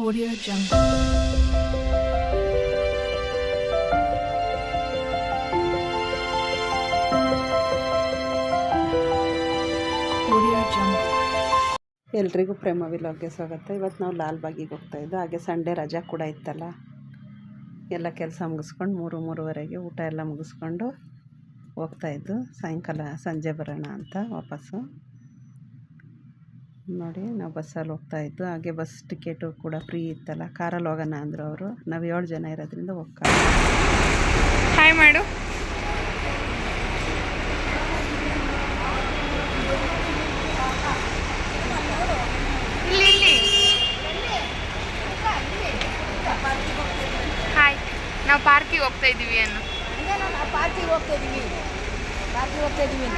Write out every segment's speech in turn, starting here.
Audio Jungle. ಎಲ್ರಿಗೂ ಪ್ರೇಮ ವಿಲಾಗ್ಗೆ ಸ್ವಾಗತ. ಇವತ್ತು ನಾವು ಲಾಲ್ಬಾಗಿಗೆ ಹೋಗ್ತಾ ಇದ್ದೋ ಹಾಗೆ ಸಂಡೇ ರಜಾ ಕೂಡ ಇತ್ತಲ್ಲ. ಎಲ್ಲ ಕೆಲಸ ಮುಗಿಸ್ಕೊಂಡು ಮೂರು, ಮೂರುವರೆಗೆ ಊಟ ಎಲ್ಲ ಮುಗಿಸ್ಕೊಂಡು ಹೋಗ್ತಾಯಿದ್ದು ಸಾಯಂಕಾಲ ಸಂಜೆ ಬರೋಣ ಅಂತ ವಾಪಸ್ಸು. ನೋಡಿ ನಾವು ಬಸ್ಸಲ್ಲಿ ಹೋಗ್ತಾಯಿದ್ದು ಹಾಗೆ ಬಸ್ ಟಿಕೆಟು ಕೂಡ ಫ್ರೀ ಇತ್ತಲ್ಲ ಕಾರಲ್ಲಿ ಹೋಗೋಣ ಅಂದರು ಅವರು. ನಾವು ಏಳು ಜನ ಇರೋದ್ರಿಂದ ಹೋಗ್ತಾ ಹಾಯ್ ಮಾಡು. ಇಲ್ಲಿ ಇಲ್ಲಿ. ಹಾಯ್ ನಾವು ಪಾರ್ಕಿಗೆ ಹೋಗ್ತಾ ಇದ್ದೀವಿ ಅನ್ನು. ಪಾರ್ಕಿಗೆ ಹೋಗ್ತಾ ಇದ್ದೀವಿ ಪಾರ್ಕಿಗೆ ಹೋಗ್ತಾ ಇದ್ದೀವಿ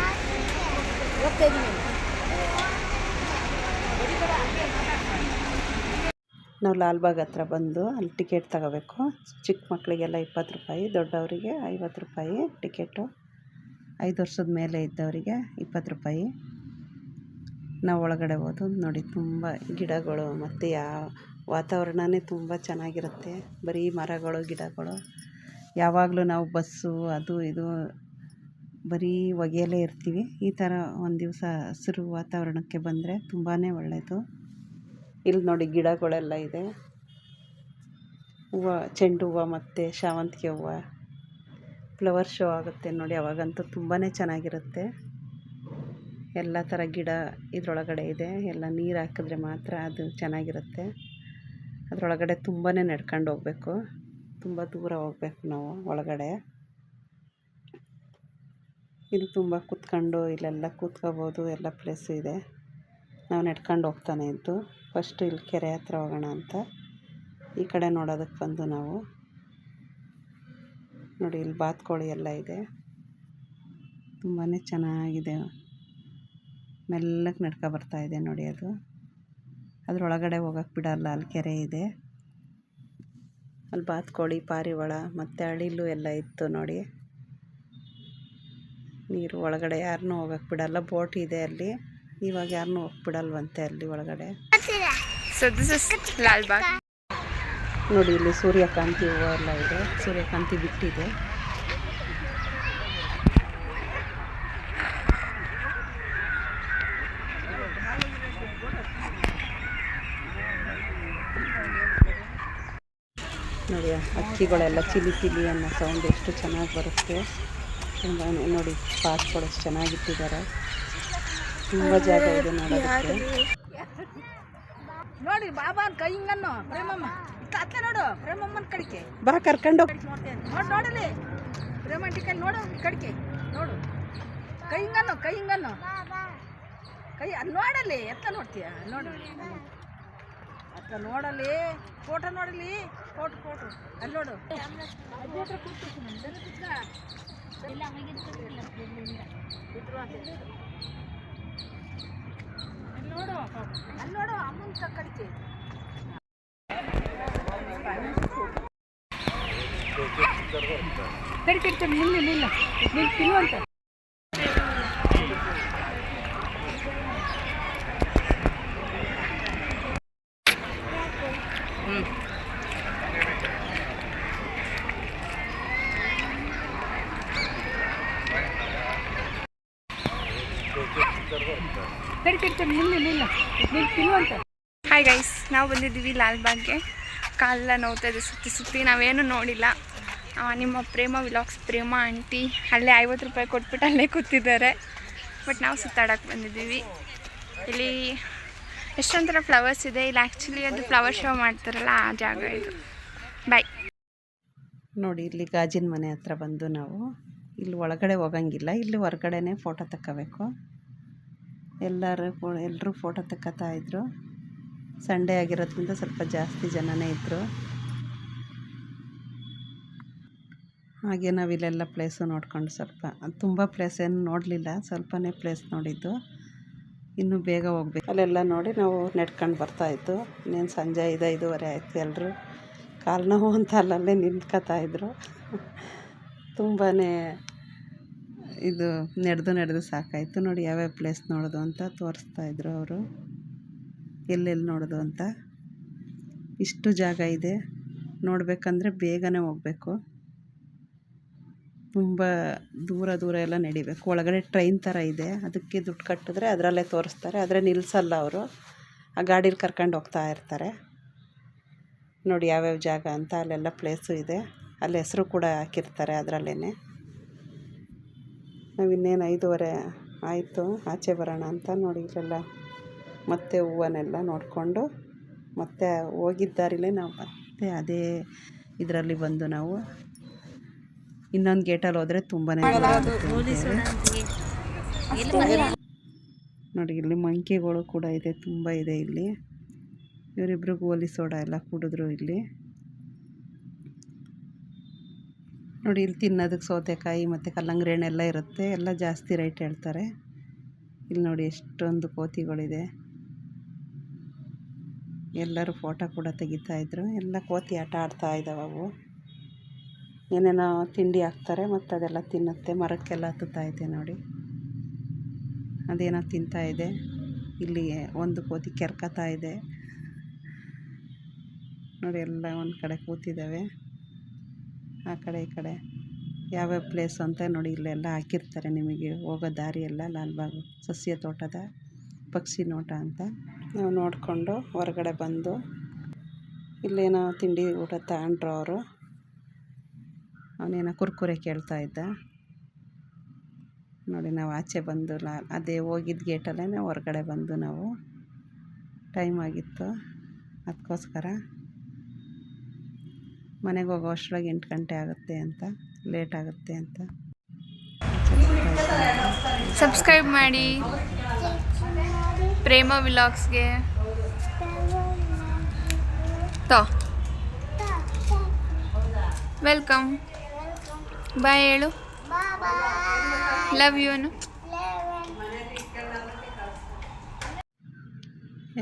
ಹೋಗ್ತಾ ಇದ್ದೀವಿ ನಾವು ಲಾಲ್ಬಾಗ್ ಹತ್ರ ಬಂದು ಅಲ್ಲಿ ಟಿಕೆಟ್ ತಗೋಬೇಕು. ಚಿಕ್ಕ ಮಕ್ಕಳಿಗೆಲ್ಲ ಇಪ್ಪತ್ತು ರೂಪಾಯಿ, ದೊಡ್ಡವರಿಗೆ ಐವತ್ತು ರೂಪಾಯಿ ಟಿಕೆಟು. ಐದು ವರ್ಷದ ಮೇಲೆ ಇದ್ದವರಿಗೆ ಇಪ್ಪತ್ತು ರೂಪಾಯಿ. ನಾವು ಒಳಗಡೆ ಹೋದು ನೋಡಿ, ತುಂಬ ಗಿಡಗಳು ಮತ್ತು ಯಾವ ವಾತಾವರಣವೇ ತುಂಬ ಚೆನ್ನಾಗಿರುತ್ತೆ. ಬರೀ ಮರಗಳು, ಗಿಡಗಳು. ಯಾವಾಗಲೂ ನಾವು ಬಸ್ಸು, ಅದು, ಇದು ಬರೀ ಹೊಗೆಯಲ್ಲೇ ಇರ್ತೀವಿ. ಈ ಥರ ಒಂದು ದಿವಸ ಹಸಿರು ವಾತಾವರಣಕ್ಕೆ ಬಂದರೆ ತುಂಬಾ ಒಳ್ಳೆಯದು. ಇಲ್ಲಿ ನೋಡಿ ಗಿಡಗಳೆಲ್ಲ ಇದೆ. ಹೂವು, ಚೆಂಡು ಹೂವು ಮತ್ತು ಶಾವಂತಿಗೆ ಹೂವು. ಫ್ಲವರ್ ಶೋ ಆಗುತ್ತೆ ನೋಡಿ, ಅವಾಗಂತೂ ತುಂಬಾ ಚೆನ್ನಾಗಿರುತ್ತೆ. ಎಲ್ಲ ಥರ ಗಿಡ ಇದರೊಳಗಡೆ ಇದೆ. ಎಲ್ಲ ನೀರು ಹಾಕಿದ್ರೆ ಮಾತ್ರ ಅದು ಚೆನ್ನಾಗಿರುತ್ತೆ. ಅದರೊಳಗಡೆ ತುಂಬಾ ನಡ್ಕೊಂಡು ಹೋಗಬೇಕು. ತುಂಬ ದೂರ ಹೋಗ್ಬೇಕು ನಾವು ಒಳಗಡೆ. ಇಲ್ಲಿ ತುಂಬ ಕೂತ್ಕೊಂಡು ಇಲ್ಲೆಲ್ಲ ಕೂತ್ಕೋಬೋದು, ಎಲ್ಲ ಪ್ಲೇಸು ಇದೆ. ನಾವು ನಡ್ಕೊಂಡು ಹೋಗ್ತಾನೆ ಇದ್ದು. ಫಸ್ಟು ಇಲ್ಲಿ ಕೆರೆ ಹತ್ರ ಹೋಗೋಣ ಅಂತ. ಈ ಕಡೆ ನೋಡೋದಕ್ಕೆ ಬಂದು ನಾವು. ನೋಡಿ, ಇಲ್ಲಿ ಬಾತ್ಕೋಳಿ ಎಲ್ಲ ಇದೆ. ತುಂಬಾ ಚೆನ್ನಾಗಿದೆ. ಮೆಲ್ಲಕ್ಕೆ ನಡ್ಕೊ ಬರ್ತಾ ಇದೆ ನೋಡಿ ಅದು. ಅದರೊಳಗಡೆ ಹೋಗಕ್ಕೆ ಬಿಡಲ್ಲ, ಅಲ್ಲಿ ಕೆರೆ ಇದೆ. ಅಲ್ಲಿ ಬಾತ್ಕೋಳಿ, ಪಾರಿವಾಳ, ಮತ್ತು ಅಳಿಲು ಎಲ್ಲ ಇತ್ತು ನೋಡಿ. ನೀರು ಒಳಗಡೆ ಯಾರನ್ನೂ ಹೋಗಕ್ಕೆ ಬಿಡಲ್ಲ, ಬೋಟ್ ಇದೆ ಅಲ್ಲಿ. ಇವಾಗ ಯಾರನ್ನೂ ಹೋಗ್ಬಿಡಲ್ವಂತೆ ಅಲ್ಲಿ ಒಳಗಡೆ. ಸೊ ದಿಸ್ ಇಸ್ ಲಾಲ್ಬಾಗ್ ನೋಡಿ, ಇಲ್ಲಿ ಸೂರ್ಯಕಾಂತಿ ಹೂವು ಎಲ್ಲ ಇದೆ. ಸೂರ್ಯಕಾಂತಿ ಬಿಟ್ಟಿದೆ. ನೋಡಿ ಅಕ್ಕಿಗಳೆಲ್ಲ ಚಿಲಿ ಚಿಲಿ ಅನ್ನೋ ಸೌಂಡ್ ಎಷ್ಟು ಚೆನ್ನಾಗಿ ಬರುತ್ತೆ. ತುಂಬ ನೋಡಿ ಪಾರ್ಕ್ಗಳು ಎಷ್ಟು ಚೆನ್ನಾಗಿಟ್ಟಿದ್ದಾರೆ ತುಂಬ ಜಾಗ ಇದೆ ನೋಡೋದಕ್ಕೆ. ನೋಡಿ ಬಾಬಾನ್ ಕೈ ಹಿಂಗನ್ನು. ಪ್ರೇಮಮ್ಮ ಅತ್ತೆ ನೋಡು ಪ್ರೇಮಮ್ಮನ ಕಡಿಕೆ ಬಾ ಕರ್ಕೊಂಡು ನೋಡಿ ನೋಡಲಿ. ಪ್ರೇಮ ಟಿಕೆಟ್ ನೋಡು ಕಡಿಕೆ ನೋಡು. ಕೈ ಹಿಂಗನ್ನು ಕೈ ಹಿಂಗನ್ನು. ಕೈ ಅದು ನೋಡಲಿ. ಎತ್ತ ನೋಡ್ತೀಯ? ನೋಡು. ಅತ್ತ ನೋಡಲಿ. ಫೋಟೋ ನೋಡಲಿ. Photo photo. ಅಲ್ಲಿ ನೋಡು. ಅಜ್ಜಿ ಹತ್ರ ಕೂತ್ಕೊ, ಜನ ಕೂತ್ಕ. ಕೂತ್ರು ಅಂತ ಹೇಳು. ಅಲ್ಲಿ ನೋಡು ಅಲ್ಲಿ ನೋಡು ಅಮ್ಮನ ಕಡಿಕೆ ಕಡಿ ಕಡಿ ನಿಲ್ಲ ನಿಲ್ಲ ನಿಲ್ ತಿನ್ನುವಂತ ಕಡಿ ಕಡಿ ನಿಲ್ಲ ನಿಲ್ಲ ನಿಲ್ ತಿನ್ನುವಂತ ಹಾಯ್ ಗೈಸ್ ನಾವು ಬಂದಿದ್ದೀವಿ ಲಾಲ್ಬಾಗ್ಗೆ ಕಾಲೆಲ್ಲ ನೋವ್ತಾ ಇದೆ ಸುತ್ತಿ ಸುತ್ತಿ ನಾವೇನು ನೋಡಿಲ್ಲ. ನಿಮ್ಮ ಪ್ರೇಮ ವಿಲಾಕ್ಸ್ ಪ್ರೇಮ ಆಂಟಿ ಅಲ್ಲೇ ಐವತ್ತು ರೂಪಾಯಿ ಕೊಟ್ಬಿಟ್ಟು ಅಲ್ಲೇ ಕೂತಿದ್ದಾರೆ. ಬಟ್ ನಾವು ಸುತ್ತಾಡಕ್ಕೆ ಬಂದಿದ್ದೀವಿ. ಇಲ್ಲಿ ಎಷ್ಟೊಂಥರ ಫ್ಲವರ್ಸ್ ಇದೆ. ಇಲ್ಲಿ ಆ್ಯಕ್ಚುಲಿ ಅದು ಫ್ಲವರ್ ಶೋ ಮಾಡ್ತಾರಲ್ಲ ಆ ಜಾಗ ಇದು. ಬಾಯ್ ನೋಡಿ ಇಲ್ಲಿ ಗಾಜಿನ ಮನೆ ಹತ್ರ ಬಂದು ನಾವು. ಇಲ್ಲಿ ಒಳಗಡೆ ಹೋಗಂಗಿಲ್ಲ. ಇಲ್ಲಿ ಹೊರಗಡೆನೇ ಫೋಟೋ ತಗೋಬೇಕು ಎಲ್ಲರೂ ಎಲ್ಲರೂ ಫೋಟೋ ತೆಕ್ಕೋತಾ ಇದ್ದರು ಸಂಡೇ ಆಗಿರೋದ್ರಿಂದ ಸ್ವಲ್ಪ ಜಾಸ್ತಿ ಜನನೇ ಇದ್ದರು ಹಾಗೆ ನಾವು ಇಲ್ಲೆಲ್ಲ ಪ್ಲೇಸು ನೋಡ್ಕೊಂಡು ಸ್ವಲ್ಪ, ತುಂಬ ಪ್ಲೇಸ್ ಏನು ನೋಡಲಿಲ್ಲ, ಸ್ವಲ್ಪನೇ ಪ್ಲೇಸ್ ನೋಡಿದ್ದು. ಇನ್ನೂ ಬೇಗ ಹೋಗ್ಬೇಕು. ಅಲ್ಲೆಲ್ಲ ನೋಡಿ ನಾವು ನೆಡ್ಕೊಂಡು ಬರ್ತಾಯಿತ್ತು ಇನ್ನೇನು ಸಂಜೆ ಐದು, ಐದೂವರೆ ಆಯಿತು ಎಲ್ಲರೂ ಕಾಲು ನೋವು ಅಂತ ಅಲ್ಲಲ್ಲೇ ನಿಂತ್ಕೊತಾ ಇದ್ದರು ತುಂಬಾ ಇದು ನಡೆದು ನಡೆದು ಸಾಕಾಯಿತು ನೋಡಿ ಯಾವ್ಯಾವ ಪ್ಲೇಸ್ ನೋಡೋದು ಅಂತ ತೋರಿಸ್ತಾ ಇದ್ರು ಅವರು. ಎಲ್ಲೆಲ್ಲಿ ನೋಡೋದು ಅಂತ. ಇಷ್ಟು ಜಾಗ ಇದೆ. ನೋಡಬೇಕಂದ್ರೆ ಬೇಗನೆ ಹೋಗಬೇಕು. ತುಂಬ ದೂರ ದೂರ ಎಲ್ಲ ನಡಿಬೇಕು. ಒಳಗಡೆ ಟ್ರೈನ್ ಥರ ಇದೆ. ಅದಕ್ಕೆ ದುಡ್ಡು ಕಟ್ಟಿದ್ರೆ ಅದರಲ್ಲೇ ತೋರಿಸ್ತಾರೆ. ಆದರೆ ನಿಲ್ಲಿಸಲ್ಲ ಅವರು. ಆ ಗಾಡೀಲಿ ಕರ್ಕೊಂಡು ಹೋಗ್ತಾ ಇರ್ತಾರೆ. ನೋಡಿ ಯಾವ್ಯಾವ ಜಾಗ ಅಂತ. ಅಲ್ಲೆಲ್ಲ ಪ್ಲೇಸು ಇದೆ. ಅಲ್ಲಿ ಹೆಸರು ಕೂಡ ಹಾಕಿರ್ತಾರೆ ಅದರಲ್ಲೇ ನಾವು ಇನ್ನೇನು ಐದೂವರೆ ಆಯಿತು, ಆಚೆ ಬರೋಣ ಅಂತ ನೋಡಿ ಇಲ್ಲೆಲ್ಲ ಮತ್ತೆ ಹೂವನ್ನೆಲ್ಲ ನೋಡಿಕೊಂಡು ಮತ್ತೆ ಹೋಗಿದ್ದ ದಾರಿಲೇ ನಾವು ಮತ್ತೆ ಅದೇ ಇದರಲ್ಲಿ ಬಂದು ನಾವು ಇನ್ನೊಂದು ಗೇಟಲ್ಲಿ ಹೋದರೆ ತುಂಬಾ ನೋಡಿ, ಇಲ್ಲಿ ಮಂಕಿಗಳು ಕೂಡ ಇದೆ, ತುಂಬ ಇದೆ ಇಲ್ಲಿ. ಇವರಿಬ್ರಿಗೂ ಹೋಲಿಸೋಡ ಸೋಡಾ ಎಲ್ಲ ಕುಡಿದ್ರು ಇಲ್ಲಿ. ನೋಡಿ, ಇಲ್ಲಿ ತಿನ್ನೋದಕ್ಕೆ ಸೌತೆಕಾಯಿ ಮತ್ತು ಕಲ್ಲಂಗಡಿ ಹಣ್ಣು ಎಲ್ಲ ಇರುತ್ತೆ. ಎಲ್ಲ ಜಾಸ್ತಿ ರೇಟ್ ಹೇಳ್ತಾರೆ. ಇಲ್ಲಿ ನೋಡಿ ಎಷ್ಟೊಂದು ಕೋತಿಗಳಿದೆ. ಎಲ್ಲರೂ ಫೋಟೋ ಕೂಡ ತೆಗಿತಾಯಿದ್ರು ಎಲ್ಲ ಕೋತಿ ಆಟ ಆಡ್ತಾ ಇದ್ದಾವೆ ಅವು. ಏನೇನೋ ತಿಂಡಿ ಹಾಕ್ತಾರೆ, ಮತ್ತು ಅದೆಲ್ಲ ತಿನ್ನುತ್ತೆ. ಮರಕ್ಕೆಲ್ಲ ಇದೆ ನೋಡಿ. ಅದೇನೋ ತಿಂತಾ ಇದೆ. ಇಲ್ಲಿ ಒಂದು ಕೋತಿ ಕೆರ್ಕತಾ ಇದೆ. ನೋಡಿ, ಎಲ್ಲ ಒಂದು ಕಡೆ ಕೂತಿದ್ದಾವೆ. ಆ ಕಡೆ ಈ ಕಡೆ. ಯಾವ್ಯಾವ ಪ್ಲೇಸ್ ಅಂತ ನೋಡಿ ಇಲ್ಲೆಲ್ಲ ಹಾಕಿರ್ತಾರೆ ನಿಮಗೆ. ಹೋಗೋ ದಾರಿ ಎಲ್ಲ ಲಾಲ್ಬಾಗ್ ಸಸ್ಯ ತೋಟದ ಪಕ್ಷಿ ನೋಟ ಅಂತ ನಾವು ನೋಡಿಕೊಂಡು ಹೊರಗಡೆ ಬಂದು ಇಲ್ಲೇನೋ ತಿಂಡಿ ಊಟ ತಗೊಂಡ್ರು ಅವರು. ಅವನೇನೋ ಕುರ್ಕುರೆ ಕೇಳ್ತಾ ಇದ್ದ. ನೋಡಿ ನಾವು ಆಚೆ ಬಂದು ಲಾ ಅದೇ ಹೋಗಿದ್ದ ಗೇಟಲ್ಲೇ ಹೊರಗಡೆ ಬಂದು ನಾವು ಟೈಮ್ ಆಗಿತ್ತು. ಅದಕ್ಕೋಸ್ಕರ ಮನೆಗೆ ಹೋಗೋ ಅಷ್ಟ್ರೊಳಗೆ ಎಂಟು ಗಂಟೆ ಆಗುತ್ತೆ ಅಂತ ಲೇಟ್ ಆಗುತ್ತೆ ಅಂತ. ಸಬ್ಸ್ಕ್ರೈಬ್ ಮಾಡಿ. ಪ್ರೇಮ ವಿಲಾಗ್ಸ್ಗೆ. ತೋ. ವೆಲ್ಕಮ್ ಬಾಯ್ ಹೇಳು. ಲವ್ ಯುನು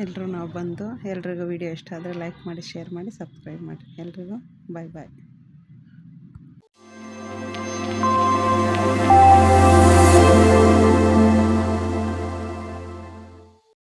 ಎಲ್ಲರೂ ನಾವು ಬಂದು ಎಲ್ರಿಗೂ ವಿಡಿಯೋ ಇಷ್ಟ ಆದರೆ ಲೈಕ್ ಮಾಡಿ ಶೇರ್ ಮಾಡಿ ಸಬ್ಸ್ಕ್ರೈಬ್ ಮಾಡಿ. ಎಲ್ರಿಗೂ ಬಾಯ್ ಬಾಯ್